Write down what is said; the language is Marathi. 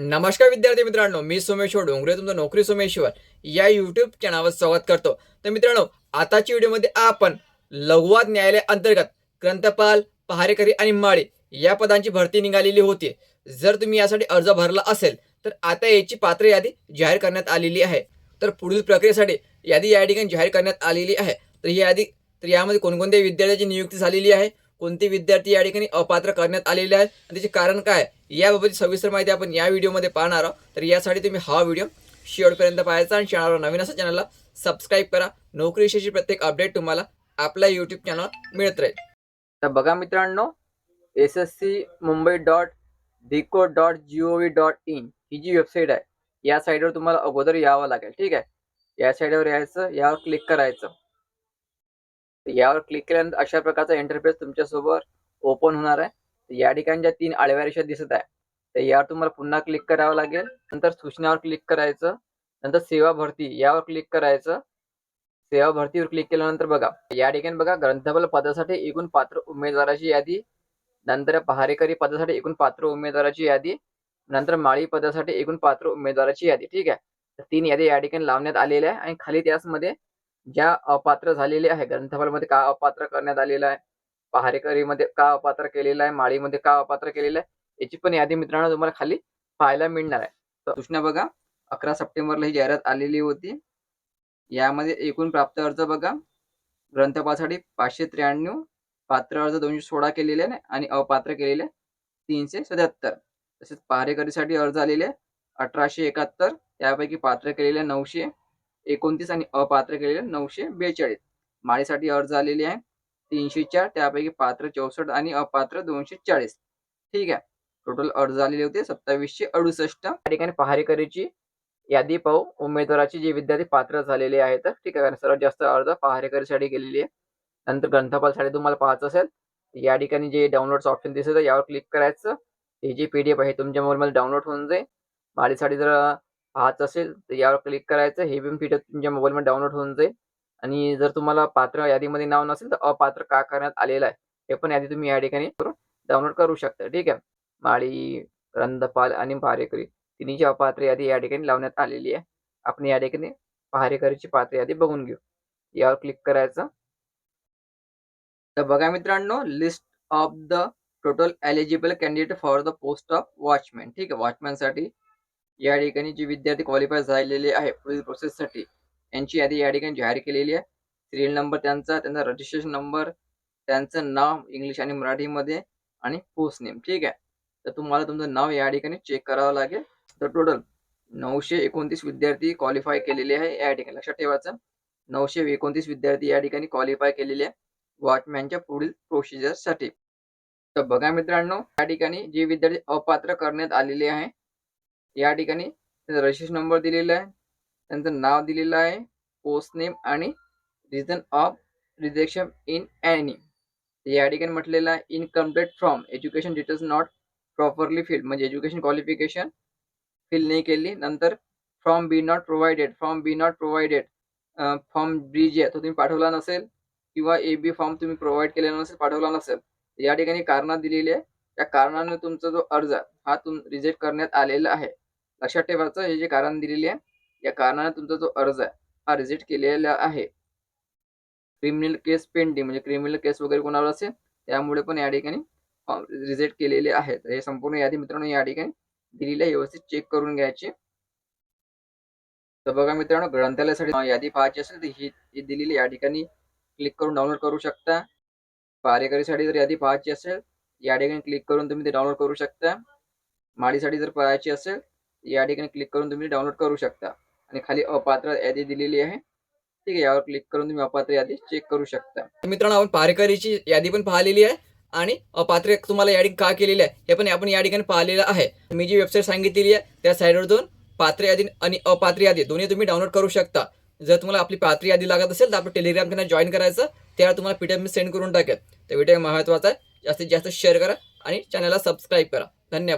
नमस्कार विद्यार्थी मित्रांनो मी सोमेश्वर डोंगरे तुमचं नोकरी सोमेश्वर या युट्यूब चॅनलवर स्वागत करतो. तर मित्रांनो आताच्या व्हिडिओमध्ये आपण लघुवाद न्यायालय अंतर्गत ग्रंथपाल पहारेकरी आणि माळी या पदांची भरती निघालेली होती. जर तुम्ही यासाठी अर्ज भरला असेल तर आता याची पात्र यादी जाहीर करण्यात आलेली आहे. तर पुढील प्रक्रियेसाठी यादी या ठिकाणी जाहीर करण्यात आलेली आहे. तर ही यादी तर यामध्ये कोणकोणत्या विद्यार्थ्याची नियुक्ती झालेली आहे? कोणते विद्यार्थी या ठिकाणी अपात्र करण्यात आलेले आहेत? आणि त्याचे कारण काय? आहे याबाबतची सविस्तर माहिती आपण या व्हिडिओमध्ये पाहणार आहोत. तर यासाठी तुम्ही हा व्हिडिओ शेवटपर्यंत पाहायचा आणि चॅनलवर नवीन असं चॅनलला सबस्क्राईब करा. नोकरी विषयीची प्रत्येक अपडेट तुम्हाला आपल्या यूट्यूब चॅनलवर मिळत राहील. तर बघा मित्रांनो S S C Mumbai dot डिको dot G O V dot in ही जी वेबसाईट आहे या साईटवर तुम्हाला अगोदर यावं लागेल. ठीक आहे? या साईडवर यायचं यावर क्लिक करायचं. यावर क्लिक केल्यानंतर अशा प्रकारचा इंटरफेस तुमच्यासोबत ओपन होणार आहे. या ठिकाणी ज्या तीन आडव्या रेषा दिसत आहे तर यावर तुम्हाला पुन्हा क्लिक करावं लागेल. नंतर सूचनावर क्लिक करायचं. नंतर सेवा भरती यावर क्लिक करायचं. सेवा भरतीवर क्लिक केल्यानंतर बघा या ठिकाणी बघा ग्रंथपाल पदासाठी एकूण पात्र उमेदवाराची यादी नंतर पहारेकरी पदासाठी एकूण पात्र उमेदवाराची यादी नंतर माळी पदासाठी एकूण पात्र उमेदवाराची यादी ठीक आहे? तर तीन यादी या ठिकाणी लावण्यात आलेल्या आहे आणि खाली त्याचमध्ये ज्या अपात्र झालेले आहे ग्रंथपालमध्ये का अपात्र करण्यात आलेलं आहे? पहारेकरीमध्ये का अपात्र केलेलं आहे? माळीमध्ये का अपात्र केलेलं आहे? याची पण यादी मित्रांनो तुम्हाला खाली पाहायला मिळणार आहे. तर सूचना बघा अकरा सप्टेंबरला ही जाहिरात आलेली होती. यामध्ये एकूण प्राप्त अर्ज बघा. ग्रंथपालसाठी पाचशे त्र्याण्णव पात्र अर्ज दोनशे सोळा केलेले आहे आणि अपात्र केलेले तीनशे सत्याहत्तर. तसेच पहारेकरीसाठी अर्ज आलेले अठराशे एकाहत्तर त्यापैकी पात्र केलेले नऊशे एकोणतीस आणि अपात्र केलेले नऊशे बेचाळीस. माळीसाठी अर्ज आलेले आहे. तीनशे चार त्यापैकी पात्र चौसष्ट आणि अपात्र दोनशे चाळीस. ठीक आहे. टोटल अर्ज आलेले होते सत्तावीसशे अडुसष्ट. या ठिकाणी पहारेकरीची यादी पाहू. उमेदवाराचे जे विद्यार्थी पात्र झालेले आहेत ठीक आहे. कारण सर्वात जास्त अर्ज पहारेकरीसाठी गेलेली आहे. नंतर ग्रंथपालसाठी तुम्हाला पाहायचं असेल या ठिकाणी जे डाउनलोडचं ऑप्शन दिसत यावर क्लिक करायचं. हे जे पी डी एफ आहे तुमच्या मोबाईलमध्ये डाउनलोड होऊन जाईल. माळीसाठी जर पाहत असेल तर यावर क्लिक करायचं. हे बीम पी तुमच्या मोबाईलमध्ये डाउनलोड होऊन जाईल. आणि जर तुम्हाला पात्र यादीमध्ये नाव नसेल तर अपात्र का करण्यात आलेलं आहे? हे पण यादी तुम्ही या ठिकाणी करून डाउनलोड करू शकता. ठीक आहे? माळी रंधपाल आणि पहारेकरी तिन्हीची अपात्र यादी या ठिकाणी लावण्यात आलेली आहे. आपण या ठिकाणी पहारेकरीची पात्र यादी बघून घेऊ. यावर क्लिक करायचं. तर बघा मित्रांनो list of the total eligible candidate for the post of watchman ठीक आहे? वॉचमॅनसाठी या ठिकाणी जे विद्यार्थी क्वालिफाय झालेले आहे पुढील प्रोसेससाठी यांची यादी या ठिकाणी जाहीर केलेली आहे. सिरियल नंबर त्यांचा त्यांचा रजिस्ट्रेशन नंबर त्यांचं नाव इंग्लिश आणि मराठीमध्ये आणि पोस्ट नेम ठीक आहे? तर तुम्हाला तुमचं नाव या ठिकाणी चेक करावं लागेल. तर टोटल नऊशे एकोणतीस विद्यार्थी क्वालिफाय केलेले आहे. या ठिकाणी लक्षात ठेवायचं. नऊशे एकोणतीस विद्यार्थी या ठिकाणी क्वालिफाय केलेले आहे वॉचमॅनच्या पुढील प्रोसिजरसाठी तर बघा मित्रांनो या ठिकाणी जे विद्यार्थी अपात्र करण्यात आलेले आहे या ठिकाणी त्यांचा रजिस्ट्रेशन नंबर दिलेला आहे. त्यांचं नाव दिलेलं आहे. पोस्ट नेम आणि reason of rejection in any या ठिकाणी म्हटलेलं आहे incomplete from education details not properly filled म्हणजे एज्युकेशन क्वालिफिकेशन फिल नाही केली. नंतर from B not provided from B not provided form B जे तो तुम्ही पाठवला नसेल किंवा ए बी फॉर्म तुम्ही प्रोव्हाइड केलेला नसेल पाठवला नसेल या ठिकाणी कारणं दिलेली आहे. त्या कारणाने तुमचा जो अर्ज हा तुम रिजेक्ट करण्यात आलेला आहे. लक्षात ठेवायचं हे जे कारण दिलेले आहे या कारणाने तुमचा जो अर्ज आहे हा रिजेक्ट केलेला आहे. क्रिमिनल केस पेंडिंग म्हणजे क्रिमिनल केस वगैरे कोणावर असेल त्यामुळे पण या ठिकाणी रिजेक्ट केलेले आहेत. हे संपूर्ण यादी मित्रांनो या ठिकाणी दिलेली आहे व्यवस्थित चेक करून घ्यायची. तर बघा मित्रांनो ग्रंथालयासाठी यादी पाहायची असेल तर ही दिलेली या ठिकाणी क्लिक करून डाउनलोड करू शकता. पारेकरीसाठी जर यादी पाहायची असेल या ठिकाणी क्लिक करून तुम्ही ते डाउनलोड करू शकता. माळीसाठी जर पाहायची असेल या ठिकाणी क्लिक करून तुम्ही डाउनलोड करू शकता. आणि खाली अपात्र यादी दिलेली आहे. ठीक आहे यावर क्लिक करून तुम्ही अपात्र यादी चेक करू शकता. मित्रांनो आपण पारेकरीची यादी पण पाहिलेली आहे. आणि अपात्र तुम्हाला या ठिकाणी का केलेली आहे हे पण आपण या ठिकाणी पाहिलेलं आहे. मी जी वेबसाईट सांगितलेली आहे त्या साईडवर जाऊन पात्र यादी आणि अपात्र यादी दोन्ही तुम्ही डाउनलोड करू शकता. जर तुम्हाला आपली पात्र यादी लागत असेल तर आपलं टेलिग्राम त्यांना जॉईन करायचं. त्यावर तुम्हाला पीडीएफ मी सेंड करून टाकेल. तर व्हिडिओ महत्त्वाचा आहे. जास्तीत जास्त शेअर करा आणि चॅनलला सबस्क्राईब करा. धन्यवाद.